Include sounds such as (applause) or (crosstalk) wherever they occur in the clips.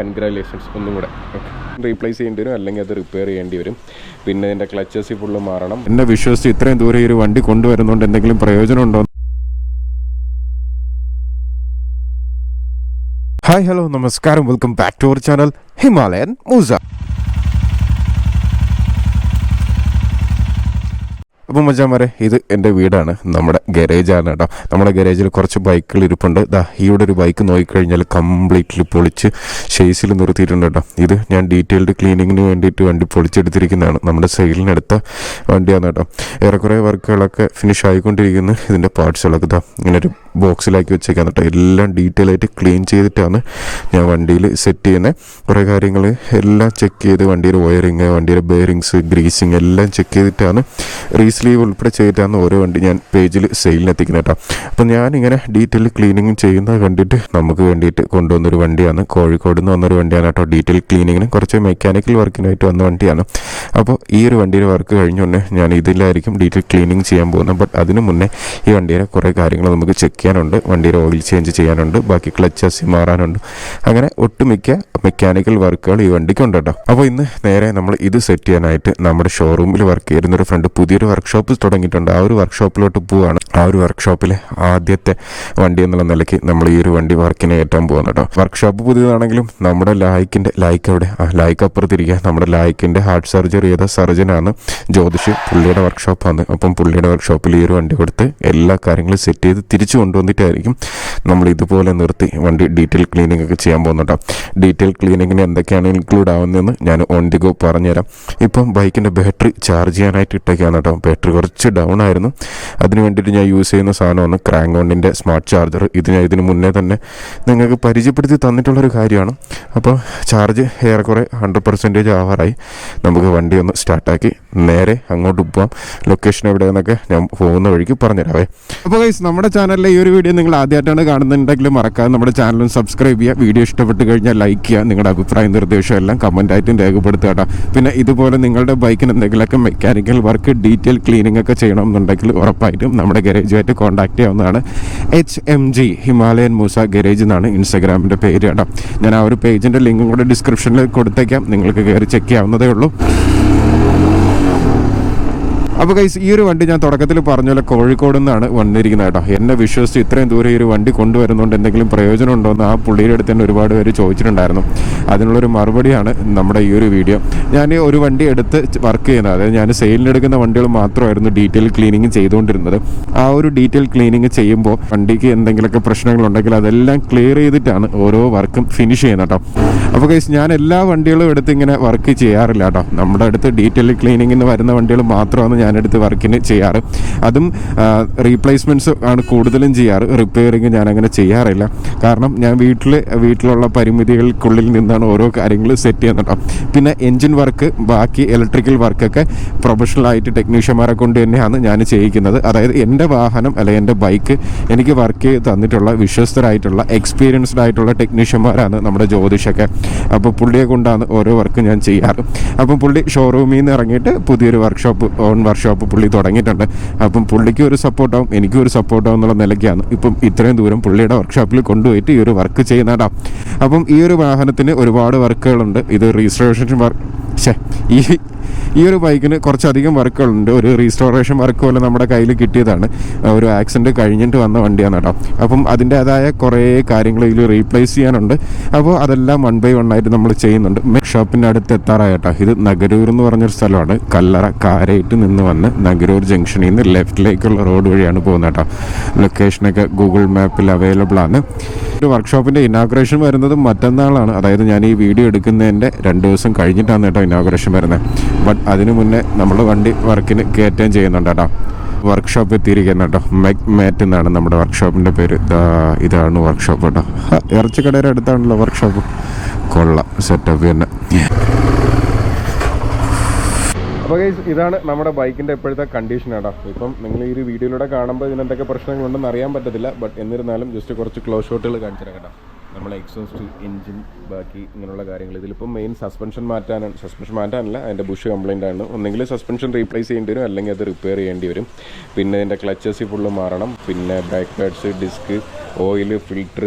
Congratulations ഒന്നും കൂടെ. Replace ചെയ്യേണ്ടി വരും അല്ലെങ്കിൽ അത് റിപ്പയർ ചെയ്യേണ്ടി വരും. പിന്നെ ഇതിന്റെ ക്ലച്ചസ് ഫുള്ള് മാറണം. എന്നെ വിശ്വസിച്ച് ഇത്രയും ദൂരെ ഈ ഒരു വണ്ടി കൊണ്ടുവരുന്നതുകൊണ്ട് എന്തെങ്കിലും പ്രയോജനം ഉണ്ടോ? ഹായ് ഹലോ നമസ്കാരം. Welcome back to our channel Himalayan Moosa അപ്പം മച്ചാമാരെ ഇത് എന്റെ വീടാണ്. നമ്മുടെ ഗരേജാണ് കേട്ടോ. നമ്മുടെ ഗരേജിൽ കുറച്ച് ബൈക്കുകൾ ഇരിപ്പുണ്ട്. ദാ ഇവിടെ ഒരു ബൈക്ക് നോക്കിക്കഴിഞ്ഞാൽ കംപ്ലീറ്റ്ലി പൊളിച്ച് ഷെയ്സിൽ നിർത്തിയിട്ടുണ്ട് കേട്ടോ. ഇത് ഞാൻ ഡീറ്റെയിൽഡ് ക്ലീനിങ്ങിന് വേണ്ടിയിട്ട് വണ്ടി പൊളിച്ചെടുത്തിരിക്കുന്നതാണ്. നമ്മുടെ സെയിലിനെടുത്ത വണ്ടിയാണ് കേട്ടോ. ഏറെക്കുറെ വർക്കുകളൊക്കെ ഫിനിഷ് ആയിക്കൊണ്ടിരിക്കുന്നു. ഇതിന്റെ പാർട്സുകളൊക്കെ ഇതാ ഇങ്ങനെ ഒരു ബോക്സിലാക്കി വെച്ചേക്കാൻ കേട്ടോ. എല്ലാം ഡീറ്റെയിൽ ആയിട്ട് ക്ലീൻ ചെയ്തിട്ടാണ് ഞാൻ വണ്ടിയിൽ സെറ്റ് ചെയ്യുന്നത്. കുറേ കാര്യങ്ങൾ എല്ലാം ചെക്ക് ചെയ്ത് വണ്ടിയുടെ വയറിങ് വണ്ടിയുടെ ബെയറിങ്സ് ഗ്രീസിങ് എല്ലാം ചെക്ക് ചെയ്തിട്ടാണ് റീസ്ലീവ് ഉൾപ്പെടെ ചെയ്തിട്ടാണ് ഓരോ വണ്ടി ഞാൻ പേജിൽ സെയിലിന് എത്തിക്കുന്നത് കേട്ടോ. അപ്പോൾ ഞാനിങ്ങനെ ഡീറ്റെയിൽ ക്ലീനിങ് ചെയ്യുന്നത് കണ്ടിട്ട് നമുക്ക് വേണ്ടിയിട്ട് കൊണ്ടുവന്നൊരു വണ്ടിയാണ്. കോഴിക്കോട് നിന്ന് വന്നൊരു വണ്ടിയാണ് കേട്ടോ. ഡീറ്റെയിൽ ക്ലീനിങ്ങിന് കുറച്ച് മെക്കാനിക്കൽ വർക്കിനായിട്ട് വന്ന വണ്ടിയാണ്. അപ്പോൾ ഈ ഒരു വണ്ടിയുടെ വർക്ക് കഴിഞ്ഞുകൊണ്ട് ഞാൻ ഇതിലായിരിക്കും ഡീറ്റെയിൽ ക്ലീനിങ് ചെയ്യാൻ പോകുന്നത്. ബട്ട് അതിന് മുന്നേ ഈ വണ്ടിയുടെ കുറേ കാര്യങ്ങൾ നമുക്ക് ചെക്ക് ചെയ്യാനുണ്ട്. വണ്ടിയുടെ ഓയിൽ ചേഞ്ച് ചെയ്യാനുണ്ട്. ബാക്കി ക്ലച്ച് അസി മാറാനുണ്ട്. അങ്ങനെ ഒട്ടുമിക്ക മെക്കാനിക്കൽ വർക്കുകൾ ഈ വണ്ടിക്ക് ഉണ്ട് കേട്ടോ. അപ്പോൾ ഇന്ന് നേരെ നമ്മൾ ഇത് സെറ്റ് ചെയ്യാനായിട്ട് നമ്മുടെ ഷോറൂമിൽ വർക്ക് ചെയ്യുന്ന ഒരു ഫ്രണ്ട് പുതിയൊരു വർക്ക്ഷോപ്പ് തുടങ്ങിയിട്ടുണ്ട്. ആ ഒരു വർക്ക്ഷോപ്പിലോട്ട് പോവുകയാണ് ആ ഒരു വർക്ക്ഷോപ്പിലെ ആദ്യത്തെ വണ്ടി എന്നുള്ള നിലയ്ക്ക് നമ്മൾ ഈ ഒരു വണ്ടി വർക്കിന് കയറ്റാൻ പോകുന്നു കേട്ടോ. വർക്ക്ഷോപ്പ് പുതിയതാണെങ്കിലും നമ്മുടെ ലായ്ക്കിന്റെ ലൈക്ക് അവിടെ ആ ലൈക്ക് അപ്പുറത്തിരിക്കുക. നമ്മുടെ ലായ്ക്കിന്റെ ഹാർട്ട് സർജറി ചെയ്ത സർജനാണ് ജ്യോതിഷ് പുള്ളിയുടെ വർക്ക്ഷോപ്പാണ് അപ്പം പുള്ളിയുടെ വർക്ക്ഷോപ്പിൽ ഈ ഒരു വണ്ടി കൊടുത്ത് എല്ലാ കാര്യങ്ങളും സെറ്റ് ചെയ്ത് തിരിച്ചു കൊണ്ടുവന്നിട്ടായിരിക്കും നമ്മൾ ഇതുപോലെ നിർത്തി വണ്ടി ഡീറ്റെയിൽ ക്ലീനിങ് ഒക്കെ ചെയ്യാൻ പോകുന്നുണ്ടോ ഡീറ്റെയിൽ ക്ലീനിങ്ങിന് എന്തൊക്കെയാണ് ഇൻക്ലൂഡ് ആവുന്നതെന്ന് ഞാൻ ഓൺ ദി ഗോ പറഞ്ഞുതരാം. ഇപ്പം ബൈക്കിന്റെ ബാറ്ററി ചാർജ് ചെയ്യാനായിട്ട് ഇട്ടേക്കാണ് കേട്ടോ. ബാറ്ററി കുറച്ച് ഡൗൺ ആയിരുന്നു. അതിന് വേണ്ടിയിട്ട് ഞാൻ യൂസ് ചെയ്യുന്ന സാധനമാണ് ക്രാങ്കോണിന്റെ സ്മാർട്ട് ചാർജർ ഇത് ഞാൻ ഇതിന് മുന്നേ തന്നെ നിങ്ങൾക്ക് പരിചയപ്പെടുത്തി തന്നിട്ടുള്ളൊരു കാര്യമാണ്. അപ്പോൾ ചാർജ് ഏറെക്കുറെ ഹൺഡ്രഡ് പെർസെന്റേജ് ആവാറായി. നമുക്ക് വണ്ടി ഒന്ന് സ്റ്റാർട്ടാക്കി നേരെ അങ്ങോട്ട് പോവാം. ലൊക്കേഷൻ എവിടെയെന്നൊക്കെ ഞാൻ പോകുന്ന വഴിക്ക് പറഞ്ഞുതരാവേ. അപ്പോൾ ഗൈസ് നമ്മുടെ ചാനലിലെ ഈ ഒരു വീഡിയോ നിങ്ങൾ ആദ്യമായിട്ടാണ് കാണുന്നുണ്ടെങ്കിൽ മറക്കാതെ നമ്മുടെ ചാനലും സബ്സ്ക്രൈബ് ചെയ്യുക. വീഡിയോ ഇഷ്ടപ്പെട്ട് കഴിഞ്ഞാൽ ലൈക്ക് ചെയ്യുക. നിങ്ങളുടെ അഭിപ്രായം നിർദ്ദേശം എല്ലാം കമന്റായിട്ടും രേഖപ്പെടുത്തുക പിന്നെ ഇതുപോലെ നിങ്ങളുടെ ബൈക്കിന് എന്തെങ്കിലുമൊക്കെ മെക്കാനിക്കൽ വർക്ക് ഡീറ്റെയിൽ ക്ലീനിങ് ഒക്കെ ചെയ്യണമെന്നുണ്ടെങ്കിൽ ഉറപ്പായിട്ടും നമ്മുടെ ഗരേജുമായിട്ട് കോൺടാക്ട് ചെയ്യാവുന്നതാണ്. H M G Himalayan Moosa garage എന്നാണ് ഇൻസ്റ്റാഗ്രാമിന്റെ പേര് കേട്ടോ. ഞാൻ ആ ഒരു പേജിന്റെ ലിങ്കും കൂടെ ഡിസ്ക്രിപ്ഷനിൽ കൊടുത്തേക്കാം. നിങ്ങൾക്ക് കയറി ചെക്ക് ചെയ്യാവുന്നതേ ഉള്ളൂ. അപ്പോൾ ഗൈസ് ഈ ഒരു വണ്ടി ഞാൻ തുടക്കത്തിൽ പറഞ്ഞ പോലെ കോഴിക്കോട് നിന്നാണ് വന്നിരിക്കുന്നത് കേട്ടോ. എന്നെ വിശ്വസിച്ച് ഇത്രയും ദൂരം ഈ ഒരു വണ്ടി കൊണ്ടുവരുന്നതുകൊണ്ട് എന്തെങ്കിലും പ്രയോജനം ഉണ്ടോ എന്ന് ആ പുള്ളിയുടെ അടുത്ത് തന്നെ ഒരുപാട് പേര് ചോദിച്ചിട്ടുണ്ടായിരുന്നു. അതിനുള്ളൊരു മറുപടിയാണ് നമ്മുടെ ഈ ഒരു വീഡിയോ ഞാൻ ഒരു വണ്ടി എടുത്ത് വർക്ക് ചെയ്യുന്നത് അതായത് ഞാൻ സെയിലിനെടുക്കുന്ന വണ്ടികൾ മാത്രമായിരുന്നു ഡീറ്റെയിൽ ക്ലീനിങ് ചെയ്തുകൊണ്ടിരുന്നത്. ആ ഒരു ഡീറ്റെയിൽ ക്ലീനിങ് ചെയ്യുമ്പോൾ വണ്ടിക്ക് എന്തെങ്കിലുമൊക്കെ പ്രശ്നങ്ങളുണ്ടെങ്കിൽ അതെല്ലാം ക്ലിയർ ചെയ്തിട്ടാണ് ഓരോ വർക്കും ഫിനിഷ് ചെയ്യുന്നത് കേട്ടോ. അപ്പോൾ ഗൈസ് ഞാൻ എല്ലാ വണ്ടികളും എടുത്ത് ഇങ്ങനെ വർക്ക് ചെയ്യാറില്ല കേട്ടോ. നമ്മുടെ അടുത്ത് ഡീറ്റെയിൽ ക്ലീനിങ്ങിന് വരുന്ന വണ്ടികൾ മാത്രമാണ് ഞാനെടുത്ത് വർക്കിന് ചെയ്യാറ്. അതും റീപ്ലേസ്മെന്റ്സ് ആണ് കൂടുതലും ചെയ്യാറ്. റിപ്പയറിങ് ഞാൻ അങ്ങനെ ചെയ്യാറില്ല. കാരണം ഞാൻ വീട്ടിൽ വീട്ടിലുള്ള പരിമിതികൾക്കുള്ളിൽ നിന്നാണ് ഓരോ കാര്യങ്ങളും സെറ്റ് ചെയ്യുന്നത്. പിന്നെ എൻജിൻ വർക്ക് ബാക്കി ഇലക്ട്രിക്കൽ വർക്കൊക്കെ പ്രൊഫഷണൽ ആയിട്ട് ടെക്നീഷ്യന്മാരെ കൊണ്ട് തന്നെയാണ് ഞാൻ ചെയ്യിക്കുന്നത്. അതായത് എന്റെ വാഹനം അല്ലെങ്കിൽ എന്റെ ബൈക്ക് എനിക്ക് വർക്ക് ചെയ്ത് തന്നിട്ടുള്ള വിശ്വസ്തരായിട്ടുള്ള എക്സ്പീരിയൻസ്ഡ് ആയിട്ടുള്ള ടെക്നീഷ്യന്മാരാണ് നമ്മുടെ ജ്യോതിഷൊക്കെ. അപ്പോൾ പുള്ളിയെ കൊണ്ടാണ് ഓരോ വർക്ക് ഞാൻ ചെയ്യാറ്. അപ്പം പുള്ളി ഷോറൂമിൽ നിന്ന് ഇറങ്ങിയിട്ട് പുതിയൊരു വർക്ക്ഷോപ്പ് ഓൺ വർക്ക്ഷോപ്പ് പുള്ളി തുടങ്ങിയിട്ടുണ്ട്. അപ്പം പുള്ളിക്ക് ഒരു സപ്പോർട്ടാവും എനിക്കും ഒരു സപ്പോർട്ടാവും എന്നുള്ള നിലയ്ക്കാണ്. ഇപ്പം ഇത്രയും ദൂരം പുള്ളിയുടെ വർക്ക്ഷോപ്പിൽ കൊണ്ടുപോയിട്ട് ഈ ഒരു വർക്ക് ചെയ്യുന്നതാ. അപ്പം ഈ ഒരു വാഹനത്തിന് ഒരുപാട് വർക്കുകളുണ്ട്. ഇത് രജിസ്ട്രേഷൻ വർക്ക് ഛേ ഈ ഈ ഒരു ബൈക്കിന് കുറച്ചധികം വർക്കുകളുണ്ട്. ഒരു റീസ്റ്റോറേഷൻ വർക്ക് പോലെ നമ്മുടെ കയ്യിൽ കിട്ടിയതാണ്. ഒരു ആക്സിഡന്റ് കഴിഞ്ഞിട്ട് വന്ന വണ്ടിയാണ് കേട്ടോ. അപ്പം അതിന്റേതായ കുറേ കാര്യങ്ങൾ ഇതിൽ റീപ്ലേസ് ചെയ്യാനുണ്ട്. അപ്പോൾ അതെല്ലാം വൺ ബൈ വൺ ആയിട്ട് നമ്മൾ ചെയ്യുന്നുണ്ട്. ഷോപ്പിന്റെ അടുത്ത് എത്താറായിട്ടോ ഇത് നഗരൂർ എന്ന് പറഞ്ഞൊരു സ്ഥലമാണ്. കല്ലറ കാരയിട്ട് നിന്ന് വന്ന് നഗരൂർ ജംഗ്ഷനിൽ നിന്ന് ലെഫ്റ്റിലേക്കുള്ള റോഡ് വഴിയാണ് പോകുന്നത് കേട്ടോ. ലൊക്കേഷനൊക്കെ ഗൂഗിൾ മാപ്പിൽ അവൈലബിൾ ആണ്. ഒരു വർക്ക്ഷോപ്പിന്റെ ഇനാഗ്രേഷൻ വരുന്നത് മറ്റന്നാളാണ്. അതായത് ഞാൻ ഈ വീഡിയോ എടുക്കുന്നതിന്റെ രണ്ട് ദിവസം കഴിഞ്ഞിട്ടാണ് കേട്ടോ ഇനാഗ്രേഷൻ വരുന്നത്. ബട്ട് അതിന് മുന്നേ നമ്മൾ വണ്ടി വർക്കിന് കയറ്റുകയും ചെയ്യുന്നുണ്ട് കേട്ടോ. വർക്ക്ഷോപ്പ് എത്തിയിരിക്കുന്നത് കേട്ടോ. മെക് മാറ്റ് എന്നാണ് നമ്മുടെ വർക്ക്ഷോപ്പിന്റെ പേര്. ഇതാണ് വർക്ക്ഷോപ്പ് കേട്ടോ. ഇറച്ചിക്കടയുടെ അടുത്താണല്ലോ വർക്ക്ഷോപ്പ് കൊള്ളാം സെറ്റപ്പ് തന്നെ. അപ്പോൾ ഗൈസ് ഇതാണ് നമ്മുടെ ബൈക്കിന്റെ ഇപ്പോഴത്തെ കണ്ടീഷൻ കേട്ടോ ഇപ്പം നിങ്ങൾ ഈ ഒരു വീഡിയോയിലൂടെ കാണുമ്പോൾ ഇതിന് എന്തൊക്കെ പ്രശ്നങ്ങളുണ്ടെന്ന് അറിയാൻ പറ്റത്തില്ല. ബട്ട് എന്നിരുന്നാലും ജസ്റ്റ് കുറച്ച് ക്ലോസ് ഷോട്ടുകൾ കാണിച്ചു നമ്മുടെ നമ്മളെ എക്സോസ്റ്റ് എഞ്ചിൻ ബാക്കി ഇങ്ങനെയുള്ള കാര്യങ്ങൾ. ഇതിലിപ്പം മെയിൻ സസ്പെൻഷൻ മാറ്റാനാണ് സസ്പെൻഷൻ മാറ്റാനല്ല അതിന്റെ ബുഷ് കംപ്ലൈന്റ് ആണ്. ഒന്നെങ്കിൽ സസ്പെൻഷൻ റീപ്ലേസ് ചെയ്യേണ്ടി വരും അല്ലെങ്കിൽ അത് റിപ്പയർ ചെയ്യേണ്ടി വരും. പിന്നെ ഇതിന്റെ ക്ലച്ചസ് ഫുള്ള് മാറണം. പിന്നെ back pads disc oil filter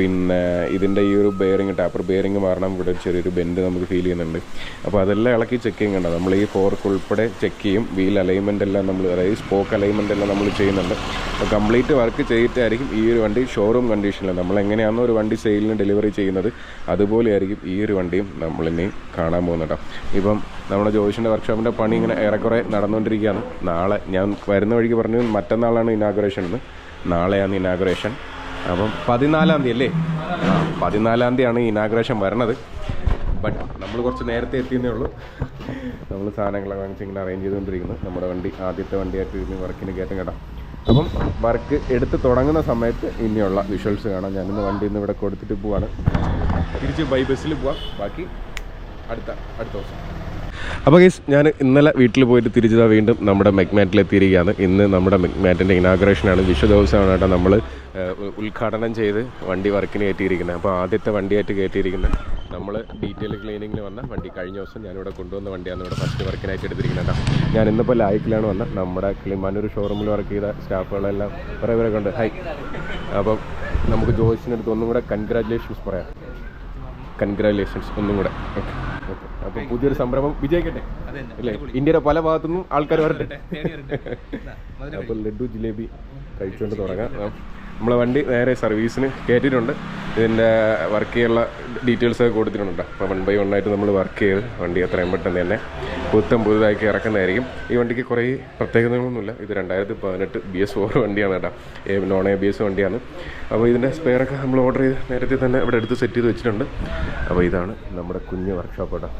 പിന്നെ ഇതിന്റെ ഈ ഒരു ബെയറിങ് ടാപ്പർ ബെയറിങ് മാറണം. ഇവിടെ ചെറിയൊരു ബെൻഡ് നമുക്ക് ഫീൽ ചെയ്യുന്നുണ്ട്. അപ്പോൾ അതെല്ലാം ഇളക്കി ചെക്ക് ചെയ്യുന്നുണ്ട് നമ്മൾ ഈ ഫോർക്ക് ഉൾപ്പെടെ ചെക്ക് ചെയ്യും. വീൽ അലൈൻമെന്റ് എല്ലാം നമ്മൾ അതായത് സ്പോക്ക് അലൈൻമെന്റ് എല്ലാം നമ്മൾ ചെയ്യുന്നുണ്ട്. അപ്പോൾ കംപ്ലീറ്റ് വർക്ക് ചെയ്തിട്ടായിരിക്കും ഈ ഒരു വണ്ടി ഷോറൂം കണ്ടീഷനിൽ നമ്മൾ എങ്ങനെയാണോ ഒരു വണ്ടി സെയിലിന് ഡെലിവറി ചെയ്യുന്നത് അതുപോലെയായിരിക്കും ഈ ഒരു വണ്ടിയും നമ്മളിനി കാണാൻ പോകുന്നുണ്ടോ ഇപ്പം നമ്മുടെ ജോയിഷിന്റെ വർക്ക്ഷോപ്പിന്റെ പണി ഇങ്ങനെ ഏറെക്കുറെ നടന്നുകൊണ്ടിരിക്കുകയാണ്. നാളെ ഞാൻ വരുന്ന വഴിക്ക് പറഞ്ഞു മറ്റന്നാളാണ് ഇനാഗുറേഷൻ എന്ന് നാളെയാണ് ഇനാഗുറേഷൻ അപ്പം പതിനാലാം തീയതി അല്ലേ? ആ പതിനാലാം തീയതിയാണ് ഇനാഗ്രേഷൻ വരണത്. ബട്ട് നമ്മൾ കുറച്ച് നേരത്തെ എത്തിയെന്നേ ഉള്ളൂ. നമ്മൾ സാധനങ്ങളെ വാങ്ങിച്ച് ഇങ്ങനെ അറേഞ്ച് ചെയ്തുകൊണ്ടിരിക്കുന്നു. നമ്മുടെ വണ്ടി ആദ്യത്തെ വണ്ടിയായിട്ട് ഇനി വർക്കിന് കയറ്റം കേട്ടോ. അപ്പം വർക്ക് എടുത്ത് തുടങ്ങുന്ന സമയത്ത് ഇനിയുള്ള വിഷ്വൽസ് കാണാം. ഞാനിന്ന് വണ്ടി ഇന്ന് ഇവിടെ കൊടുത്തിട്ട് പോവാണ്. തിരിച്ച് ബൈ ബസ്സിൽ പോവാം. ബാക്കി അടുത്ത അടുത്ത ദിവസം. അപ്പോൾ ഗൈസ് ഞാൻ ഇന്നലെ വീട്ടിൽ പോയിട്ട് തിരിച്ചതാ വീണ്ടും നമ്മുടെ മെഗ്മാറ്റിൽ എത്തിയിരിക്കുകയാണ് ഇന്ന് നമ്മുടെ മെഗ്മാറ്റിന്റെ ഇനാഗ്രേഷനാണ് വിഷു ദിവസമാണ് നമ്മൾ ഉദ്ഘാടനം ചെയ്ത് വണ്ടി വർക്കിന് കയറ്റിയിരിക്കുന്നത്. അപ്പോൾ ആദ്യത്തെ വണ്ടിയായിട്ട് കയറ്റിയിരിക്കുന്നത് നമ്മൾ ഡീറ്റെയിൽ ക്ലീനിങ്ങിന് വന്ന വണ്ടി. കഴിഞ്ഞ ദിവസം ഞാനിവിടെ കൊണ്ടുവന്ന വണ്ടിയാണ് ഇവിടെ ഫസ്റ്റ് വർക്കിനായിട്ട് എടുത്തിരിക്കുന്നത് കേട്ടോ. ഞാൻ ഇന്നിപ്പോൾ ലായിക്കിലാണ് വന്ന. നമ്മുടെ കിളിമാനൂർ ഷോറൂമിൽ വർക്ക് ചെയ്ത സ്റ്റാഫുകളെല്ലാം കുറേ പേരൊക്കെ ഉണ്ട്. ഹൈ അപ്പം നമുക്ക് ജോയ്സിനടുത്ത് ഒന്നും കൂടെ കൺഗ്രാറ്റുലേഷൻസ് പറയാം. കൺഗ്രാറ്റുലേഷൻസ് ഒന്നും കൂടെ ഓക്കെ അപ്പോൾ പുതിയൊരു സംരംഭം വിജയിക്കട്ടെ? അല്ലേ? ഇന്ത്യയുടെ പല ഭാഗത്തുനിന്നും ആൾക്കാർ വരട്ടെ? അപ്പോൾ ലഡു ജിലേബി കഴിച്ചുകൊണ്ട് തുടങ്ങാം. നമ്മളെ വണ്ടി നേരെ സർവീസിന് കയറ്റിയിട്ടുണ്ട് ഇതിന്റെ വർക്ക് ചെയ്യാനുള്ള ഡീറ്റെയിൽസ് ഒക്കെ കൊടുത്തിട്ടുണ്ട്. അപ്പോൾ വൺ ബൈ വൺ ആയിട്ട് നമ്മൾ വർക്ക് ചെയ്ത് വണ്ടി എത്രയും പെട്ടെന്ന് തന്നെ പുത്തം പുതുതാക്കി ഇറക്കുന്നതായിരിക്കും. ഈ വണ്ടിക്ക് കുറേ പ്രത്യേകതകളൊന്നുമില്ല. ഇത് രണ്ടായിരത്തി പതിനെട്ട് ബി എസ് ഫോർ വണ്ടിയാണ് കേട്ടോ. നോൺ എ ബി എസ് വണ്ടിയാണ്. അപ്പോൾ ഇതിന്റെ സ്പെയറൊക്കെ നമ്മൾ ഓർഡർ ചെയ്ത് നേരത്തെ തന്നെ ഇവിടെ എടുത്ത് സെറ്റ് ചെയ്ത് വെച്ചിട്ടുണ്ട്. അപ്പോൾ ഇതാണ് നമ്മുടെ കുഞ്ഞ് വർക്ക്ഷോപ്പ് കേട്ടോ.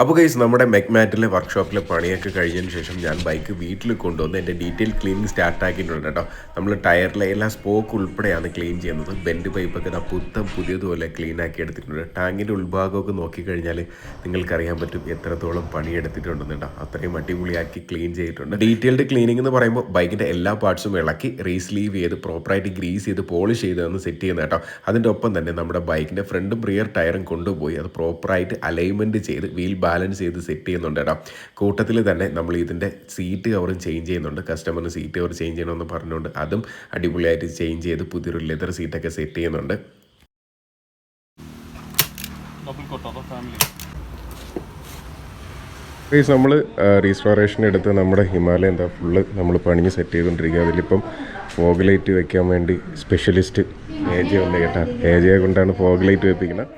അപ്പോൾ ഗൈസ് നമ്മുടെ മെക്മാറ്റിലെ വർക്ക്ഷോപ്പിലെ പണിയൊക്കെ കഴിഞ്ഞതിന് ശേഷം ഞാൻ ബൈക്ക് വീട്ടിൽ കൊണ്ടുവന്ന് എന്റെ ഡീറ്റെയിൽ ക്ലീനിങ് സ്റ്റാർട്ട് ആക്കിയിട്ടുണ്ട് കേട്ടോ. നമ്മൾ ടയറിലെ എല്ലാ സ്പോക്ക് ഉൾപ്പെടെയാണ് ക്ലീൻ ചെയ്യുന്നത്. ബെൻഡ് പൈപ്പൊക്കെ ഇതാ പുത്തം പുതിയതുപോലെ ക്ലീൻ ആക്കി എടുത്തിട്ടുണ്ട്. ടാങ്കിന്റെ ഉൾഭാഗമൊക്കെ നോക്കിക്കഴിഞ്ഞാൽ നിങ്ങൾക്കറിയാൻ പറ്റും എത്രത്തോളം പണിയെടുത്തിട്ടുണ്ടെന്ന് കേട്ടോ. അത്രയും അടിപൊളിയാക്കി ക്ലീൻ ചെയ്തിട്ടുണ്ട്. ഡീറ്റെയിൽഡ് ക്ലീനിങ് എന്ന് പറയുമ്പോൾ ബൈക്കിന്റെ എല്ലാ പാർട്സും ഇളക്കി റീസ്ലീവ് ചെയ്ത് പ്രോപ്പറായിട്ട് ഗ്രീസ് ചെയ്ത് പോളിഷ് ചെയ്ത് തന്ന് സെറ്റ് ചെയ്യുന്ന കേട്ടോ. അതിന്റെ ഒപ്പം തന്നെ നമ്മുടെ ബൈക്കിന്റെ ഫ്രണ്ടും റിയർ ടയറും കൊണ്ടുപോയി. അത് പ്രോപ്പറായിട്ട് അലൈൻമെന്റ് ചെയ്ത് വീൽ ബാലൻസ് ചെയ്ത് സെറ്റ് ചെയ്യുന്നുണ്ട് കേട്ടോ. കൂട്ടത്തിൽ തന്നെ നമ്മൾ ഇതിന്റെ സീറ്റ് കവറും ചേഞ്ച് ചെയ്യുന്നുണ്ട്. കസ്റ്റമറിന് സീറ്റ് കവർ ചേഞ്ച് ചെയ്യണമെന്ന് പറഞ്ഞുകൊണ്ട് അതും അടിപൊളിയായിട്ട് ചേഞ്ച് ചെയ്ത് പുതിയൊരു ലെതർ സീറ്റൊക്കെ സെറ്റ് ചെയ്യുന്നുണ്ട്. ഗൈസ് നമ്മൾ റീസ്റ്റോറേഷൻ എടുത്ത് നമ്മുടെ ഹിമാലയ എന്താ ഫുള്ള് നമ്മൾ പണിഞ്ഞ് സെറ്റ് ചെയ്തുകൊണ്ടിരിക്കുക അതിലിപ്പം ഫോഗ് ലൈറ്റ് വെക്കാൻ വേണ്ടി സ്പെഷ്യലിസ്റ്റ് എ ജെ ഉണ്ട് കേട്ടാ. എ ജെയെ കൊണ്ടാണ് ഫോഗ് ലൈറ്റ് വെപ്പിക്കുന്നത്.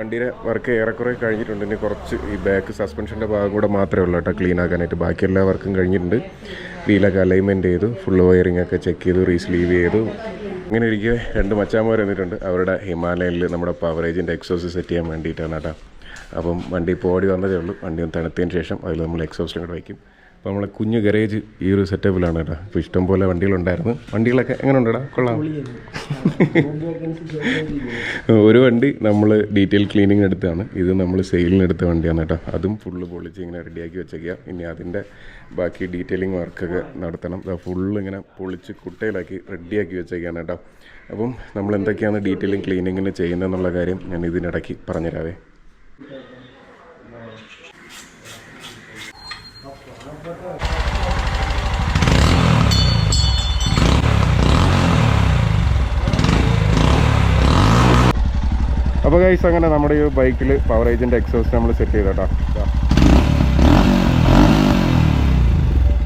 വണ്ടിയുടെ വർക്ക് ഏറെക്കുറെ കഴിഞ്ഞിട്ടുണ്ട്. ഇനി കുറച്ച് ഈ ബാക്ക് സസ്പെൻഷന്റെ ഭാഗം കൂടെ മാത്രമേ ഉള്ളൂ കേട്ടോ ക്ലീൻ ആക്കാനായിട്ട്. ബാക്കി എല്ലാ വർക്കും കഴിഞ്ഞിട്ടുണ്ട്. വീലൊക്കെ അലൈൻമെന്റ് ചെയ്തു ഫുൾ വയറിംഗ് ഒക്കെ ചെക്ക് ചെയ്തു റീസ്ലീവ് ചെയ്തു. ഇങ്ങനെ ഇരിക്കെ രണ്ട് മച്ചാന്മാർ വന്നിട്ടുണ്ട്. അവരുടെ ഹിമാലയനിൽ നമ്മുടെ പവറേജിന്റെ എക്സോസ് സെറ്റ് ചെയ്യാൻ വേണ്ടിയിട്ടാണ് കേട്ടോ. അപ്പം വണ്ടി ഇപ്പോൾ ഓടി വന്നതേ ഉള്ളൂ. വണ്ടി ഒന്ന് തണുത്തതിന് ശേഷം അതിൽ നമ്മൾ എക്സോസ്റ്റും കൂടെ വയ്ക്കും. അപ്പോൾ നമ്മളെ കുഞ്ഞു ഗരേജ് ഈ ഒരു സെറ്റപ്പിലാണ് കേട്ടോ. ഇപ്പോൾ ഇഷ്ടം പോലെ വണ്ടികളുണ്ടായിരുന്നു. വണ്ടികളൊക്കെ എങ്ങനെ ഉണ്ടടാ കൊള്ളാം. ഒരു വണ്ടി നമ്മൾ ഡീറ്റെയിൽ ക്ലീനിങ് എടുത്താണ് ഇത് നമ്മൾ സെയിലിന് എടുത്ത വണ്ടിയാണ് കേട്ടോ. അതും ഫുള്ള് പൊളിച്ച് ഇങ്ങനെ റെഡിയാക്കി വെച്ചേക്കുക ഇനി അതിന്റെ ബാക്കി ഡീറ്റെയിലിംഗ് വർക്കൊക്കെ നടത്തണം. ഫുള്ള് ഇങ്ങനെ പൊളിച്ച് കുട്ടയിലാക്കി റെഡിയാക്കി വെച്ചേക്കാണ് കേട്ടോ. അപ്പം നമ്മൾ എന്തൊക്കെയാണ് ഡീറ്റെയിലിംഗ് ക്ലീനിങ്ങിന് ചെയ്യുന്നതെന്നുള്ള കാര്യം ഞാൻ ഇതിനിടയ്ക്ക് പറഞ്ഞുതരാവേ. അപ്പോൾ ഗൈസ് അങ്ങനെ നമ്മുടെ ഈ ബൈക്കിൽ പവർ ഏജന്റ് എക്സോസ്റ്റ് നമ്മൾ സെറ്റ് ചെയ്തോട്ടോ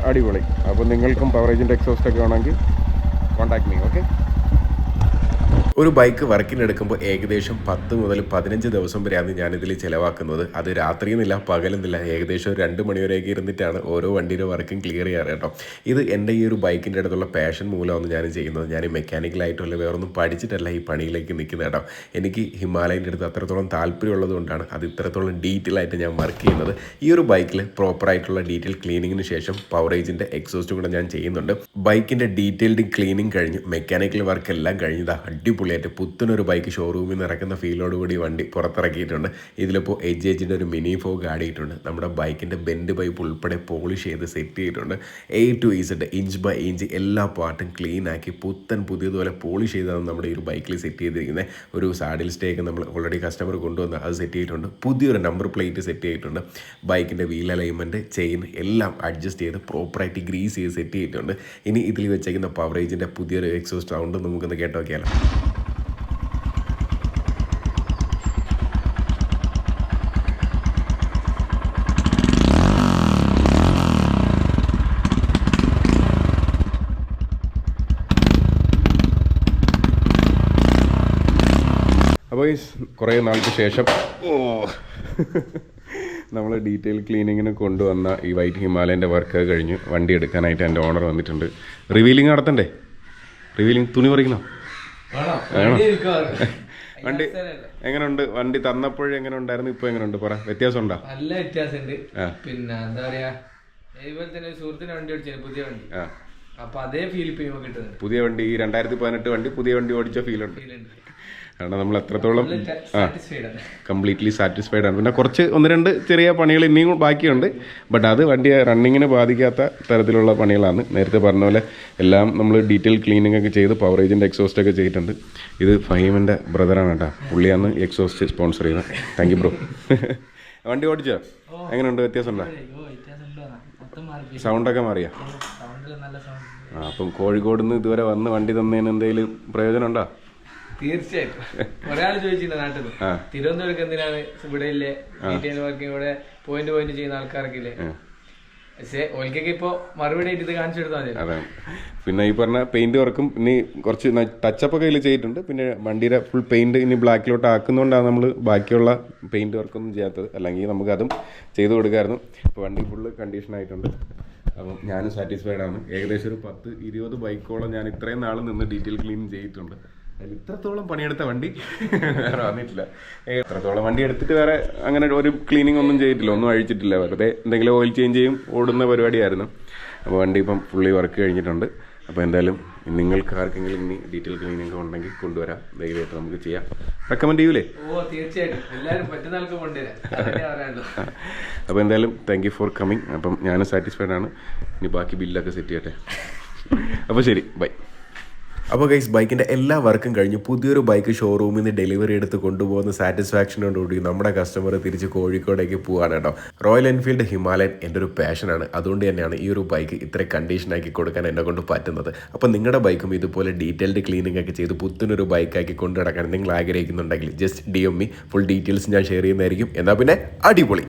അടിപൊളി. അപ്പോൾ നിങ്ങൾക്കും പവർ ഏജന്റ് എക്സോസ്റ്റ് ഒക്കെ വേണമെങ്കിൽ കോൺടാക്ട് മീ ഓക്കെ ഒരു ബൈക്ക് വർക്കിനെടുക്കുമ്പോൾ ഏകദേശം പത്ത് മുതൽ പതിനഞ്ച് ദിവസം വരെയാണ് ഞാനിതിൽ ചിലവാക്കുന്നത്. അത് രാത്രി എന്നില്ല പകലെന്നില്ല. ഏകദേശം രണ്ട് മണിവരെയൊക്കെ ഇരുന്നിട്ടാണ് ഓരോ വണ്ടിയുടെ വർക്കും ക്ലിയർ ചെയ്യാറ് കേട്ടോ. ഇത് എന്റെ ഈ ഒരു ബൈക്കിന്റെ അടുത്തുള്ള പാഷൻ മൂലമാണ് ഞാൻ ചെയ്യുന്നത്. ഞാൻ മെക്കാനിക്കലായിട്ടുള്ള വേറൊന്നും പഠിച്ചിട്ടല്ല ഈ പണിയിലേക്ക് നിൽക്കുന്നത് കേട്ടോ. എനിക്ക് ഹിമാലയന്റെ അടുത്ത് അത്രത്തോളം താല്പര്യമുള്ളത് കൊണ്ടാണ് അത് ഇത്രത്തോളം ഡീറ്റെയിൽ ആയിട്ട് ഞാൻ വർക്ക് ചെയ്യുന്നത്. ഈ ഒരു ബൈക്കിൽ പ്രോപ്പറായിട്ടുള്ള ഡീറ്റെയിൽ ക്ലീനിങ്ങിന് ശേഷം പവറേജിന്റെ എക്സോസ്റ്റും കൂടെ ഞാൻ ചെയ്യുന്നുണ്ട്. ബൈക്കിന്റെ ഡീറ്റെയിൽഡ് ക്ലീനിങ് കഴിഞ്ഞ് മെക്കാനിക്കൽ വർക്ക് എല്ലാം കഴിഞ്ഞതാ അടിപൊളിയായിട്ട് പുത്തനൊരു ബൈക്ക് ഷോറൂമിൽ നിന്ന് ഇറക്കുന്ന ഫീലോട് കൂടി വണ്ടി പുറത്തിറക്കിയിട്ടുണ്ട്. ഇതിലിപ്പോൾ എജ് എജിന്റെ ഒരു മിനി ഫോഗ് ആഡ് ചെയ്തിട്ടുണ്ട് നമ്മുടെ ബൈക്കിന്റെ ബെൻഡ് പൈപ്പ് ഉൾപ്പെടെ പോളിഷ് ചെയ്ത് സെറ്റ് ചെയ്തിട്ടുണ്ട്. A to Z inch by inch എല്ലാ പാർട്ടും ക്ലീൻ ആക്കി പുത്തൻ പുതിയതുപോലെ പോളിഷ് ചെയ്താണ് നമ്മുടെ ഈ ഒരു ബൈക്കിൽ സെറ്റ് ചെയ്തിരിക്കുന്നത്. ഒരു സാഡിൽ സ്റ്റേക്ക് നമ്മൾ ഓൾറെഡി കസ്റ്റമർ കൊണ്ടുവന്ന് അത് സെറ്റ് ചെയ്തിട്ടുണ്ട്. പുതിയൊരു നമ്പർ പ്ലേറ്റ് സെറ്റ് ചെയ്തിട്ടുണ്ട്. ബൈക്കിന്റെ വീൽ അലൈൻമെന്റ് ചെയിൻ എല്ലാം അഡ്ജസ്റ്റ് ചെയ്ത് പ്രോപ്പറായിട്ട് ഗ്രീസ് ചെയ്ത് സെറ്റ് ചെയ്തിട്ടുണ്ട്. ഇനി ഇതിൽ വെച്ചേക്കുന്ന പവറേജിന്റെ പുതിയൊരു എക്സോസ്റ്റ് സൗണ്ട് നമുക്കൊന്ന് കേട്ട് അപ്പോൾ ഈ കുറേ നാൾക്ക് ശേഷം ഓ. നമ്മൾ ഡീറ്റെയിൽ ക്ലീനിങ്ങിന് കൊണ്ടുവന്ന ഈ വൈറ്റ് ഹിമാലയന്റെ വർക്ക് കഴിഞ്ഞ് വണ്ടി എടുക്കാനായിട്ട് എന്റെ ഓണർ വന്നിട്ടുണ്ട്. റിവീലിംഗ് നടത്തണ്ടേ? റിവീലിംഗ് തുണി പറിക്കണോ? വേണോ. വണ്ടി (laughs) എങ്ങനെയുണ്ട് വണ്ടി തന്നപ്പോഴും എങ്ങനെ ഉണ്ടായിരുന്നു? ഇപ്പൊ എങ്ങനെയുണ്ട് പറ. വ്യത്യാസം ഉണ്ടോ നല്ല വ്യത്യാസമുണ്ട്. ആ. പിന്നെ എന്താ പറയാ ഇതുപോലെ തന്നെ ഒരു സുഹൃത്തിന് വണ്ടി ഓടിച്ചു പുതിയ വണ്ടി. അപ്പൊ അതേ ഫീൽ ഇപ്പൊ കിട്ടുന്നത് പുതിയ വണ്ടി ഈ രണ്ടായിരത്തി പതിനെട്ട് വണ്ടി പുതിയ വണ്ടി ഓടിച്ച ഫീൽ ഫീലുണ്ട് കാരണം നമ്മൾ എത്രത്തോളം ആ കംപ്ലീറ്റ്ലി സാറ്റിസ്ഫൈഡ് ആണ്. പിന്നെ കുറച്ച് ഒന്ന് രണ്ട് ചെറിയ പണികൾ ഇനിയും ബാക്കിയുണ്ട്. ബട്ട് അത് വണ്ടി റണ്ണിങ്ങിനെ ബാധിക്കാത്ത തരത്തിലുള്ള പണികളാണ്. നേരത്തെ പറഞ്ഞ പോലെ എല്ലാം നമ്മൾ ഡീറ്റെയിൽ ക്ലീനിങ് ഒക്കെ ചെയ്ത് പവറേജിന്റെ എക്സോസ്റ്റ് ഒക്കെ ചെയ്തിട്ടുണ്ട്. ഇത് ഫഹീമിന്റെ ബ്രദറാണ് കേട്ടോ. പുള്ളിയാണ് എക്സോസ്റ്റ് സ്പോൺസർ ചെയ്യുന്നത്. താങ്ക് യു ബ്രോ വണ്ടി ഓടിച്ചോ? എങ്ങനെയുണ്ട്? വ്യത്യാസം ഉണ്ടോ അയ്യോ വ്യത്യാസം ഉണ്ടോ മൊത്തം മാറി സൗണ്ടൊക്കെ മാറിയാ? ആ അപ്പം കോഴിക്കോട് നിന്ന് ഇതുവരെ വന്ന് വണ്ടി തന്നതിന് എന്തെങ്കിലും പ്രയോജനം ഉണ്ടോ തീർച്ചയായിട്ടും. ഒരാൾ ചോദിച്ചിട്ടുണ്ട് നാട്ടിൽ. തിരുവനന്തപുരത്ത് എന്തിനാണ് ഇവിടെ ഇല്ലേ? ഡീറ്റെയിൽ വർക്കിംഗ് ഇവിടെ പോയിന്റ് പോയിന്റ് ചെയ്യുന്ന ആൾക്കാർക്ക് ഇല്ലേ? ഇപ്പൊ പിന്നെ ഈ പറഞ്ഞ പെയിന്റ് വർക്കും ഇനി കുറച്ച് ടച്ചപ്പ് ഒക്കെ ചെയ്തിട്ടുണ്ട്. പിന്നെ വണ്ടിയുടെ ഫുൾ പെയിന്റ് ഇനി ബ്ലാക്കിലോട്ട് ആക്കുന്നതുകൊണ്ടാണ് നമ്മൾ ബാക്കിയുള്ള പെയിന്റ് വർക്കൊന്നും ചെയ്യാത്തത്. അല്ലെങ്കിൽ നമുക്ക് അതും ചെയ്തു കൊടുക്കായിരുന്നു. ഇപ്പോൾ വണ്ടി ഫുള്ള് കണ്ടീഷൻ ആയിട്ടുണ്ട്. അപ്പം ഞാനും സാറ്റിസ്ഫൈഡ് ആണ്. ഏകദേശം ഒരു പത്ത് ഇരുപത് ബൈക്കോളം ഞാൻ ഇത്രയും നാൾ നിന്ന് ഡീറ്റെയിൽ ക്ലീൻ ചെയ്തിട്ടുണ്ട്. അതിൽ ഇത്രത്തോളം പണിയെടുത്ത വണ്ടി? വേറെ വന്നിട്ടില്ല. എത്രത്തോളം ഇത്രത്തോളം വണ്ടി എടുത്തിട്ട് വേറെ അങ്ങനെ ഒരു ക്ലീനിങ് ഒന്നും ചെയ്തിട്ടില്ല. ഒന്നും അഴിച്ചിട്ടില്ല. വെറുതെ എന്തെങ്കിലും ഓയിൽ ചേഞ്ച് ചെയ്യും ഓടുന്ന പരിപാടിയായിരുന്നു. അപ്പോൾ വണ്ടി ഇപ്പം ഫുള്ളി വർക്ക് കഴിഞ്ഞിട്ടുണ്ട്. അപ്പോൾ എന്തായാലും നിങ്ങൾക്ക് ആർക്കെങ്കിലും ഇനി ഡീറ്റെയിൽ ക്ലീനിങ് ഉണ്ടെങ്കിൽ കൊണ്ടുവരാം. ധൈര്യമായിട്ട് നമുക്ക് ചെയ്യാം. റെക്കമെൻഡ് ചെയ്യൂലേ? ഓ തീർച്ചയായിട്ടും. എല്ലാവരും പറ്റുന്ന ആൾക്ക് കൊണ്ടുവരാം. അപ്പോൾ എന്തായാലും താങ്ക് യു ഫോർ കമ്മിങ് അപ്പം ഞാനും സാറ്റിസ്ഫൈഡ് ആണ്. ഇനി ബാക്കി ബില്ലൊക്കെ സെറ്റ് ചെയ്യട്ടെ. അപ്പോൾ ശരി. ബൈ അപ്പോൾ ഗൈസ് ബൈക്കിന്റെ എല്ലാ വർക്കും കഴിഞ്ഞ് പുതിയൊരു ബൈക്ക് ഷോറൂമിൽ നിന്ന് ഡെലിവറി എടുത്ത് കൊണ്ടുപോകുന്ന സാറ്റിസ്ഫാക്ഷനോടുകൂടി നമ്മുടെ കസ്റ്റമർ തിരിച്ച് കോഴിക്കോടേക്ക് പോവാണ് കേട്ടോ. റോയൽ എൻഫീൽഡ് ഹിമാലയൻ എന്റെ ഒരു പാഷനാണ് അതുകൊണ്ട് തന്നെയാണ് ഈ ഒരു ബൈക്ക് ഇത്ര കണ്ടീഷനാക്കി കൊടുക്കാൻ എന്നെ കൊണ്ട് പറ്റുന്നത്. അപ്പോൾ നിങ്ങളുടെ ബൈക്കും ഇതുപോലെ ഡീറ്റെയിൽഡ് ക്ലീനിങ് ഒക്കെ ചെയ്ത് പുത്തനൊരു ബൈക്കാക്കി കൊണ്ടു നടക്കാൻ നിങ്ങൾ ആഗ്രഹിക്കുന്നുണ്ടെങ്കിൽ just D M me full details ഞാൻ ഷെയർ ചെയ്യുന്നതായിരിക്കും. എന്നാൽ പിന്നെ അടിപൊളി.